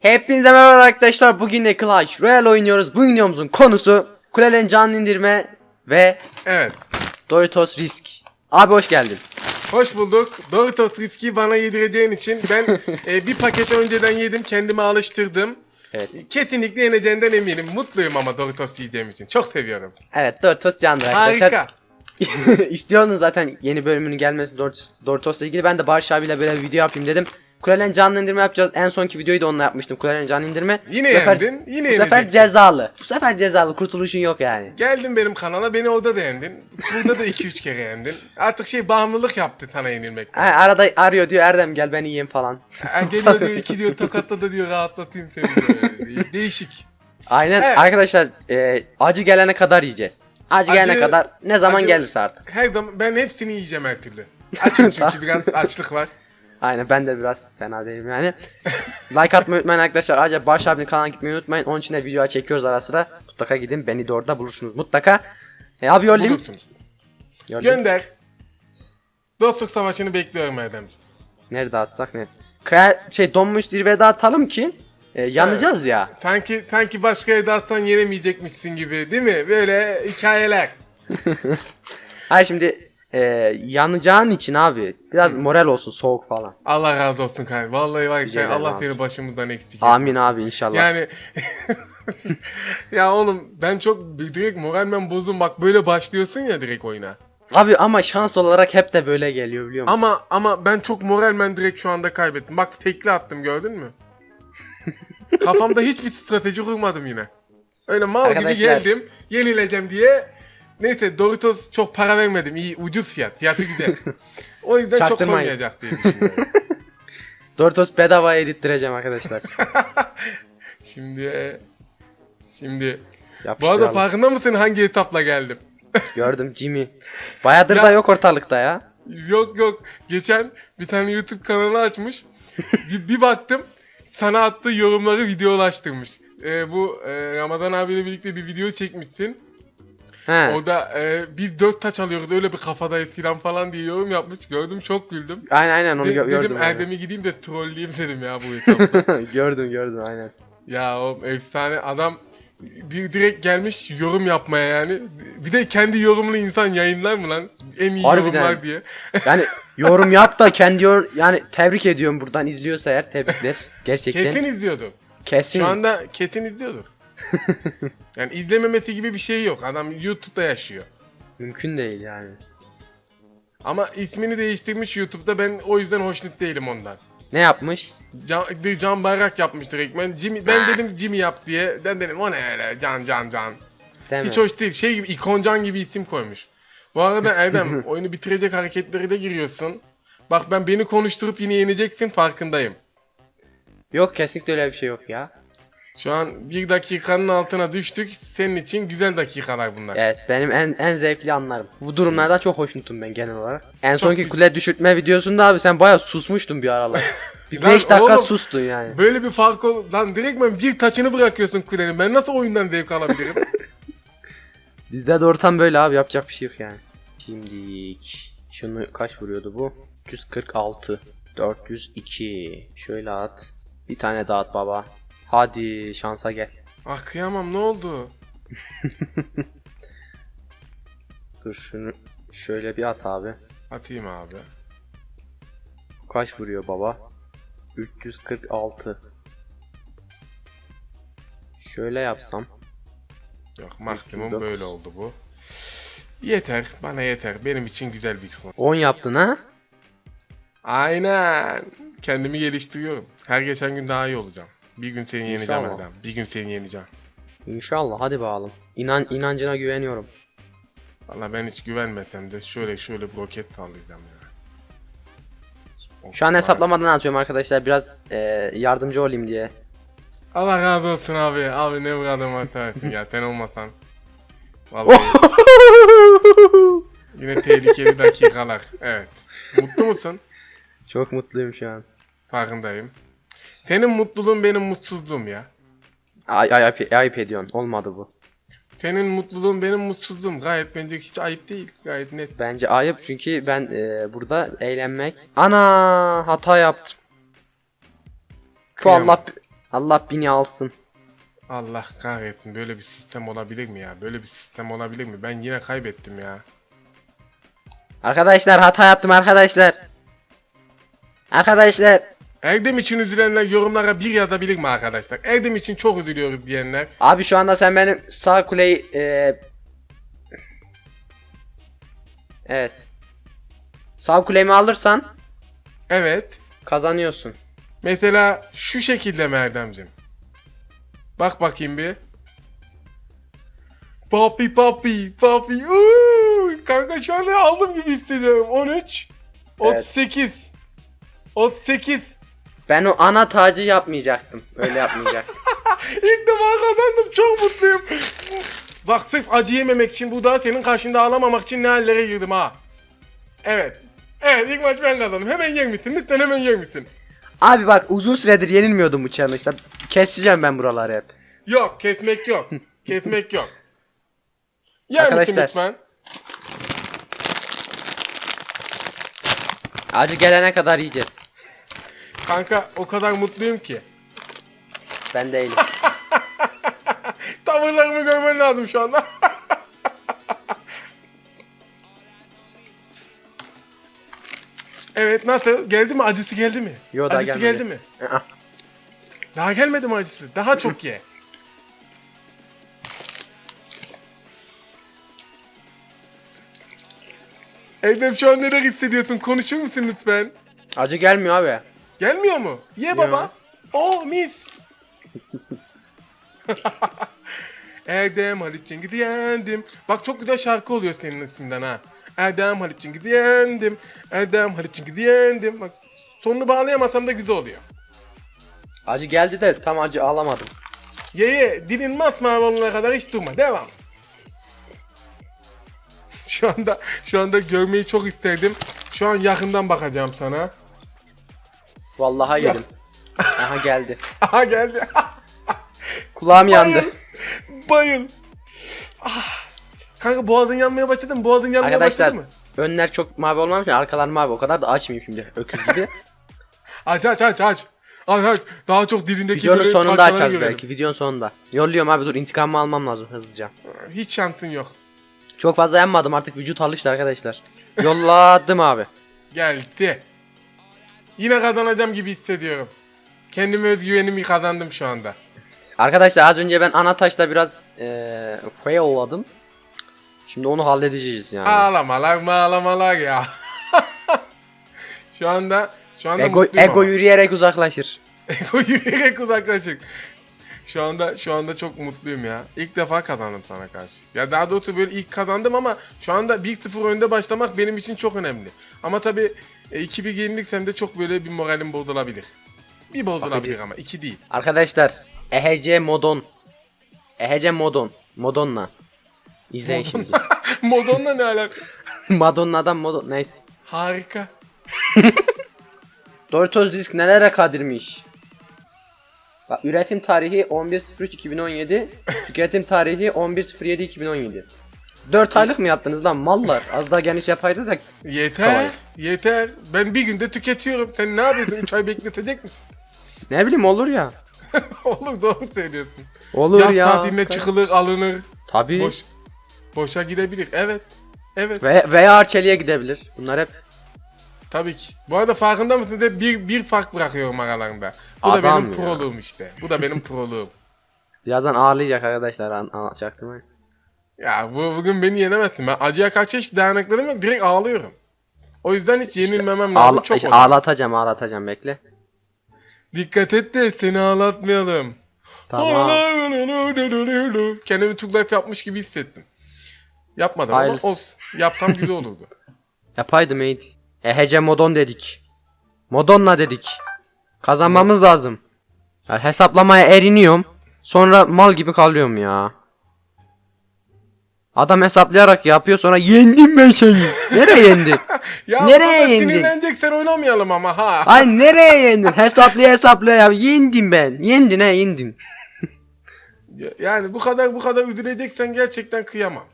Hepinize merhaba arkadaşlar. Bugün de Clash Royale oynuyoruz. Bu videomuzun konusu kulelerin canlı indirme ve Evet. Doritos Risk. Abi hoş geldin. Hoş bulduk. Doritos riski bana yedireceğin için ben e, bir paket önceden yedim. Kendime alıştırdım. Evet. Kesinlikle yeneceğinden eminim. Mutluyum ama Doritos yiyeceğim için. Çok seviyorum. Evet Doritos canlı arkadaşlar. Harika. İstiyorsunuz zaten yeni bölümünün gelmesi Doritos, Doritos'la ilgili. Ben de Barış abiyle böyle bir video yapayım dedim. Kulelerin canlı indirme yapacağız. En sonki videoyu da onunla yapmıştım. Kulelerin canlı indirme. Yine bu sefer, yendin. Yine Bu sefer cezalı. Bu sefer cezalı. Kurtuluşun yok yani. Geldin benim kanala beni orada da yendin. Burada da 2-3 kere yendin. Artık şey bağımlılık yaptı sana yenilmek. Ha, arada arıyor diyor Erdem gel beni yiyeyim falan. Ha, geliyor diyor iki diyor tokatla da diyor rahatlatayım seni diyor. Değişik. Aynen Evet. arkadaşlar e, acı gelene kadar yiyeceğiz. Acı, gelene Acı- kadar ne zaman acı- gelirse artık. Her zaman ben hepsini yiyeceğim her türlü. Açım çünkü biraz açlık var. Aynen ben de biraz fena değilim yani. like atmayı unutmayın arkadaşlar. Ayrıca Barış abinin kanalına gitmeyi unutmayın. Onun için de video çekiyoruz ara sıra. Mutlaka gidin beni de orada bulursunuz mutlaka. E, abi yollayayım. Bulursunuz. Yollayayım. Gönder. Dostluk savaşını bekliyorum Erdemciğim. Nerede atsak ne? Kaya, şey donmuş zirvede atalım ki e, yanacağız ya. Sanki sanki başka yerde atsan yenemeyecekmişsin gibi değil mi? Böyle hikayeler. Hayır şimdi e, yanacağın için abi biraz moral olsun soğuk falan. Allah razı olsun kardeşim. Vallahi var ya, Allah seni başımızdan eksik. Amin abi inşallah. Yani ya oğlum ben çok direkt moralmen bozdum. Bak böyle başlıyorsun ya direkt oyuna. Abi ama şans olarak hep de böyle geliyor biliyor musun? Ama ama ben çok moralmen direkt şu anda kaybettim. Bak tekli attım gördün mü? Kafamda hiçbir strateji kurmadım yine. Öyle mal Arkadaşlar- gibi geldim. Yenileceğim diye. Neyse Doritos çok para vermedim. İyi ucuz fiyat. Fiyatı güzel. O yüzden çok Çaktırmayın. koymayacak diye düşünüyorum. Doritos bedava yedirttireceğim arkadaşlar. şimdi şimdi bu arada Yapıştıralım. farkında mısın hangi etapla geldim? Gördüm Jimmy. Bayağıdır Ya- da yok ortalıkta ya. Yok yok. Geçen bir tane YouTube kanalı açmış. bir, bir baktım sana attığı yorumları videolaştırmış. Ee, bu e, Ramazan abiyle birlikte bir video çekmişsin. He. Orada e, biz dört taç alıyoruz öyle bir kafadayız filan falan diye yorum yapmış. Gördüm çok güldüm. Aynen aynen onu De- gö- gördüm. dedim aynen. Erdem'i gideyim de trolleyeyim dedim ya bu etapta. gördüm gördüm aynen. ya o efsane adam bir direkt gelmiş yorum yapmaya yani. Bir de kendi yorumlu insan yayınlar mı lan? En iyi Harbiden. yorumlar diye. Yani yorum yap da kendi yor yani tebrik ediyorum buradan izliyorsa eğer tebrikler. Gerçekten Ketin izliyordu. kesin. Şu anda Ketin izliyordur. Yani izlememesi gibi bir şey yok. Adam YouTube'da yaşıyor. Mümkün değil yani. Ama ismini değiştirmiş YouTube'da ben o yüzden hoşnut değilim ondan. Ne yapmış? Can, Can Bayrak yapmış direkt. Ben, Jimmy, ben dedim Jimmy yap diye. Ben dedim o ne öyle Can Can Can. Değil Hiç mi? hoş değil. Şey gibi İkon Can gibi isim koymuş. Bu arada Erdem oyunu bitirecek hareketleri de giriyorsun. Bak ben beni konuşturup yine yeneceksin farkındayım. Yok kesinlikle öyle bir şey yok ya. Şu an bir dakikanın altına düştük. Senin için güzel dakikalar bunlar. Evet benim en en zevkli anlarım. Bu durumlarda çok hoşnutum ben genel olarak. En Çok sonki güzel. kule düşürtme videosunda abi sen bayağı susmuştun bir aralar. Bir Lan 5 dakika oğlum, sustun yani. Böyle bir fark ol... Lan direktmen bir taçını bırakıyorsun kulenin. Ben nasıl oyundan zevk alabilirim? Bizde de ortam böyle abi yapacak bir şey yok yani. Şimdi şunu kaç vuruyordu bu? 346 402 şöyle at. Bir tane daha at baba. Hadi şansa gel. ah kıyamam ne oldu? Dur şunu şöyle bir at abi. Atayım abi. Kaç vuruyor baba? 346. Şöyle yapsam. Yok maksimum 309. böyle oldu bu. Yeter. Bana yeter. Benim için güzel bir son. 10 yaptın ha? Aynen. Kendimi geliştiriyorum. Her geçen gün daha iyi olacağım. Bir gün seni yeneceğim İnşallah. Erdem. Bir gün seni yeneceğim. İnşallah hadi bakalım. İnan inancına güveniyorum. Valla ben hiç güvenmesem de şöyle şöyle bir roket sallayacağım ya. Of, Şu an hesaplamadan atıyorum arkadaşlar biraz e, yardımcı olayım diye. Allah razı olsun abi. Abi ne vuradım atarsın ya sen olmasan. Vallahi yine tehlikeli dakikalar. Evet. Mutlu musun? Çok mutluyum şu an. Farkındayım. Senin mutluluğun benim mutsuzluğum ya. Ay, ay, ayıp, ayıp ediyorsun. Olmadı bu. Senin mutluluğun benim mutsuzluğum. Gayet bence hiç ayıp değil. Gayet net. Bence ayıp çünkü ben e, burada eğlenmek. Ana hata yaptım. Şu Kıyamam. Allah Allah bini alsın. Allah kahretsin böyle bir sistem olabilir mi ya? Böyle bir sistem olabilir mi? Ben yine kaybettim ya. Arkadaşlar hata yaptım arkadaşlar. Arkadaşlar. Erdem için üzülenler yorumlara bir yazabilir mi arkadaşlar? Erdem için çok üzülüyoruz diyenler. Abi şu anda sen benim sağ kuleyi eee, Evet. Sağ kulemi alırsan Evet. kazanıyorsun. Mesela şu şekilde mi Erdemciğim? Bak bakayım bir. Papi papi papi. Uuu, kanka şu anda aldım gibi hissediyorum. 13. 38. 38. Ben o ana tacı yapmayacaktım. Öyle yapmayacaktım. İlk defa kazandım. Çok mutluyum. Bak sırf acı yememek için bu da senin karşında ağlamamak için ne hallere girdim ha. Evet. Evet ilk maç ben kazandım. Hemen yer misin? Lütfen hemen yer misin? Abi bak uzun süredir yenilmiyordum bu challenge'da. Keseceğim ben buraları hep. Yok kesmek yok. kesmek yok. Yer misin Arkadaşlar. lütfen? Acı gelene kadar yiyeceğiz. Kanka o kadar mutluyum ki. Ben değilim. Tavırlarımı görmen lazım şu anda. evet nasıl? Geldi mi? Acısı geldi mi? Yo, daha acısı gelmedi. geldi mi? Daha gelmedi mi acısı? Daha çok ye. Erdem şu an neler hissediyorsun? Konuşur musun lütfen? Acı gelmiyor abi. Gelmiyor mu? Ye baba. Oh mis. Erdem Halit Cengiz'i yendim. Bak çok güzel şarkı oluyor senin isminden ha. Erdem Halit Cengiz'i yendim. Erdem Halit Cengiz'i yendim. Bak sonunu bağlayamasam da güzel oluyor. Acı geldi de tam acı alamadım. Ye ye dilin masmavi olana kadar hiç durma. Devam. Şu anda şu anda görmeyi çok isterdim. Şu an yakından bakacağım sana. Vallahi yedim. Aha geldi. Aha geldi. Kulağım yandı. Bayıl. Ah. Kanka boğazın yanmaya başladı mı? Boğazın yanmaya Arkadaşlar başladı mı? önler çok mavi olmamış ya arkalar mavi o kadar da açmayayım şimdi öküz gibi. Aç aç aç aç. Aç aç. Daha çok dilindeki Videonun sonunda açarız görelim. belki videonun sonunda. Yolluyorum abi dur intikamımı almam lazım hızlıca. Hiç şansın yok. Çok fazla yanmadım artık vücut alıştı arkadaşlar. Yolladım abi. Geldi. Yine kazanacağım gibi hissediyorum. Kendime özgüvenimi kazandım şu anda. Arkadaşlar az önce ben ana taşla biraz eee failladım. Şimdi onu halledeceğiz yani. Ağlamalar mağlamalar ya. şu anda şu anda Ego, mutluyum ego ama. yürüyerek uzaklaşır. Ego yürüyerek uzaklaşık. Şu anda şu anda çok mutluyum ya. İlk defa kazandım sana karşı. Ya daha doğrusu böyle ilk kazandım ama şu anda 1-0 önde başlamak benim için çok önemli. Ama tabi e, 2-1 yenilirsem de çok böyle bir moralim bozulabilir. Bir bozulabilir Bakacağız. ama 2 değil. Arkadaşlar EHC Modon. EHC Modon. Modonna. İzleyin şimdi. Modonla ne alaka? Madonna'dan Modon. Neyse. Harika. Doritos Disk nelere kadirmiş. Bak üretim tarihi 11.03.2017. tüketim tarihi 11.07.2017. 4 aylık mı yaptınız lan mallar? Az daha geniş yapaydınız ya. Yeter. Kolay. Yeter. Ben bir günde tüketiyorum. Sen ne yapıyorsun? 3 ay bekletecek misin? Ne bileyim olur ya. Olur doğru söylüyorsun. Olur Yaz ya. tatiline çıkılır alınır. Tabii. Boş. Boşa gidebilir. Evet. Evet. Ve, veya Arçelik'e gidebilir. Bunlar hep Tabii ki. Bu arada farkında mısınız? Hep bir, bir fark bırakıyorum aralarında. Bu da Adam benim ya. proluğum işte. Bu da benim proluğum. birazdan ağırlayacak arkadaşlar an anlatacaktım. Ya bu, bugün beni yenemezsin. Ben acıya kaç çeşit dayanıklılığım yok. Direkt ağlıyorum. O yüzden hiç yenilmemem lazım. Ağla, Çok işte ağlatacağım ağlatacağım bekle. Dikkat et de seni ağlatmayalım. Tamam. Kendimi Tug Life yapmış gibi hissettim. Yapmadım Hayırlısı. ama olsun. Yapsam güzel olurdu. Yapaydım iyiydi. Ehece Modon dedik. Modonna dedik. Kazanmamız lazım. Ya hesaplamaya eriniyorum. Sonra mal gibi kalıyorum ya. Adam hesaplayarak yapıyor sonra yendim ben seni. Nereye yendin? Ya Nereye yendin? sinirleneceksen oynamayalım ama ha. Ay nereye yendin? Hesaplaya hesaplaya ya. Yendim ben. Yendin he yendin. Ya- Yani bu kadar bu kadar üzüleceksen gerçekten kıyamam.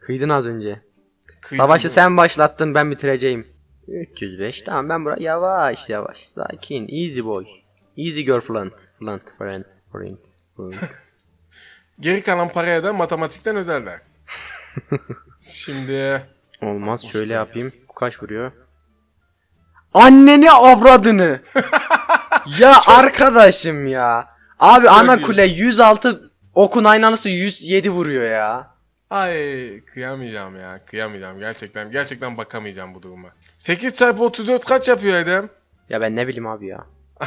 Kıydın az önce. Kıydım Savaşı ya. sen başlattın ben bitireceğim. 305 tamam ben buraya yavaş yavaş sakin easy boy. Easy girlfriend. Friend. Friend. Friend. friend. Geri kalan paraya da matematikten özel ders. Şimdi Olmaz şöyle yapayım. Bu kaç vuruyor? Anneni avradını. ya arkadaşım ya. Abi ana kule 106 okun aynanısı 107 vuruyor ya. Ay kıyamayacağım ya. Kıyamayacağım gerçekten. Gerçekten bakamayacağım bu duruma. 8 çarpı 34 kaç yapıyor Edem? Ya ben ne bileyim abi ya.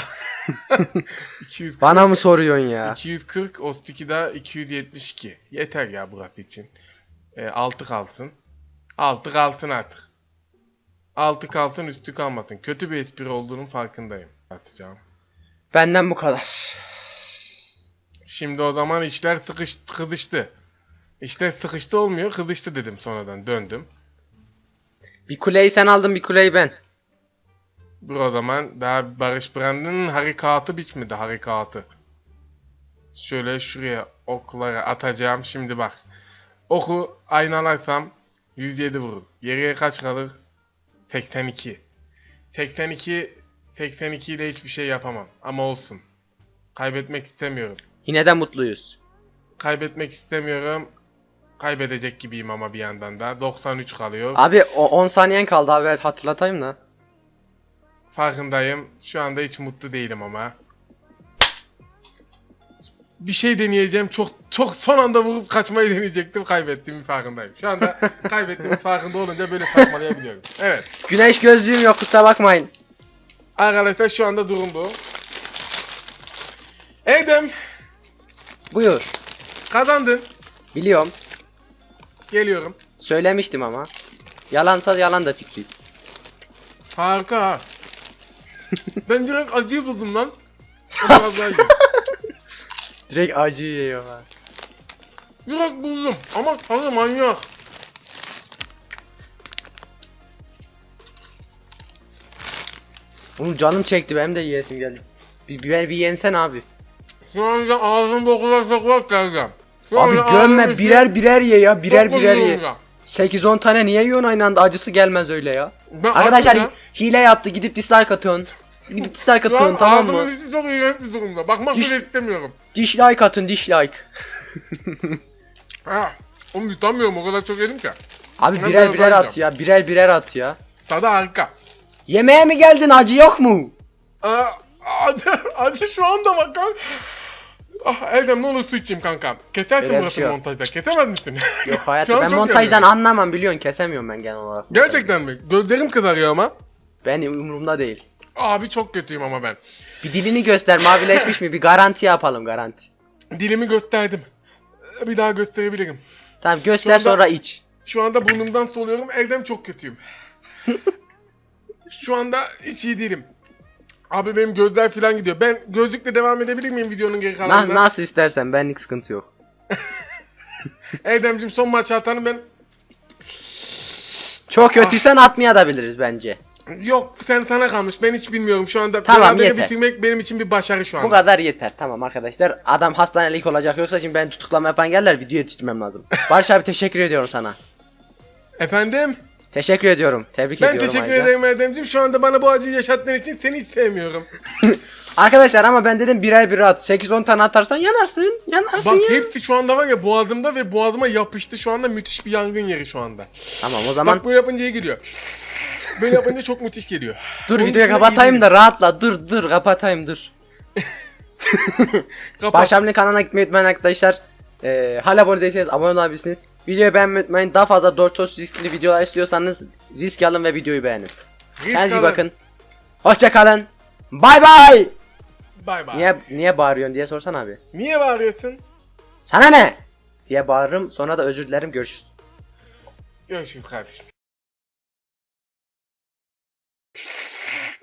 240. Bana mı soruyorsun ya? 240 Ostikida 272. Yeter ya burası için. E, 6 kalsın. 6 kalsın artık. 6 kalsın üstü kalmasın. Kötü bir espri olduğunun farkındayım. Atacağım. Benden bu kadar. Şimdi o zaman işler sıkıştı, kızıştı. İşte sıkıştı olmuyor, kızıştı dedim sonradan döndüm. Bir kuleyi sen aldın bir kuleyi ben. Dur o zaman daha Barış Brand'ın harekatı bitmedi harekatı. Şöyle şuraya oklara atacağım. Şimdi bak. Oku aynalarsam 107 vurur. Geriye kaç kalır? 82. 82 82 ile hiçbir şey yapamam. Ama olsun. Kaybetmek istemiyorum. Yine de mutluyuz. Kaybetmek istemiyorum. Kaybedecek gibiyim ama bir yandan da. 93 kalıyor. Abi o 10 saniyen kaldı abi hatırlatayım da. Farkındayım. Şu anda hiç mutlu değilim ama. Bir şey deneyeceğim. Çok çok son anda vurup kaçmayı deneyecektim. Kaybettiğimin farkındayım. Şu anda kaybettiğimin farkında olunca böyle saçmalayabiliyorum. Evet. Güneş gözlüğüm yok kusura bakmayın. Arkadaşlar şu anda durum bu. Edem Buyur. kazandın. Biliyorum. Geliyorum. Söylemiştim ama. Yalansa yalan da fikri. Harika ha. ben direkt acıyı buldum lan. O. Direkt acı yiyor ha. Direkt buldum. Ama tadı manyak. Oğlum canım çekti benim de yiyesim geldi. Bir, bir, bir yensen abi. Şu anda ağzımda o kadar çok Abi gömme birer birer ye ya birer birer ye. olacak. 8-10 tane niye yiyorsun aynı anda acısı gelmez öyle ya. Ben Arkadaşlar aslında hile yaptı gidip dislike atın. Gidip dislike atın tamam mı? ağzımın çok iğrenç bir durumda. Bakmak Diş- bile istemiyorum. Dislike atın dislike. Ha. Onu yutamıyorum o kadar çok yedim ki. Abi Ben birer birer at ya birer birer at ya. Tadı harika. Yemeğe mi geldin acı yok mu? Aa, acı, acı şu anda bak. Ah Erdem ne olur su içeyim kanka. Kesersin Öyle bir şey yok. montajda. Kesemez misin? Yok Şu hayatta ben çok montajdan yanıyorum. anlamam biliyorsun kesemiyorum ben genel olarak. Gerçekten mi? Gözlerim kızarıyor ama. Ben umurumda değil. Abi çok kötüyüm ama ben. Bir dilini göster mavileşmiş mi bir garanti yapalım garanti. Dilimi gösterdim. Bir daha gösterebilirim. Tamam göster anda- sonra iç. Şu anda burnumdan soluyorum. Erdem çok kötüyüm. Şu anda hiç iyi değilim. Abi benim gözler falan gidiyor. Ben gözlükle devam edebilir miyim videonun geri Na- kalanında? nasıl istersen benlik sıkıntı yok. Erdemciğim son maç atanı ben... Çok kötüysen atmaya da biliriz bence. Yok sen sana kalmış. Ben hiç bilmiyorum. Şu anda Tamam, yeter. bitirmek benim için bir başarı şu Bu anda. kadar yeter. Tamam arkadaşlar. Adam hastanelik olacak yoksa şimdi ben tutuklama yapan geller video yetiştirmem lazım. Barış abi teşekkür ediyorum sana. Efendim? Teşekkür ediyorum. Tebrik Ben ediyorum teşekkür ayrıca. ederim Erdemciğim. Şu anda bana bu acıyı yaşattığın için seni hiç sevmiyorum. Arkadaşlar ama ben dedim birer birer at. 8-10 tane atarsan yanarsın. Yanarsın Bak ya. hepsi şu anda var ya boğazımda ve boğazıma yapıştı. Şu anda müthiş bir yangın yeri şu anda. Tamam o zaman Bak böyle yapınca iyi geliyor. Böyle yapınca çok müthiş geliyor. dur Onun videoyu kapatayım da rahatla. Dur dur kapatayım dur. Kapat. Kanalına gitmeyi unutmayın arkadaşlar. Ee, hala abone değilseniz abone olabilirsiniz. Videoyu beğenmeyi unutmayın. Daha fazla DORTOS riskli videolar istiyorsanız risk alın ve videoyu beğenin. Kendinize bakın. Hoşça kalın. Bay bay. Bay bay. Niye, niye bağırıyorsun diye sorsan abi. Niye bağırıyorsun? Sana ne? Diye bağırırım sonra da özür dilerim görüşürüz. Görüşürüz kardeşim.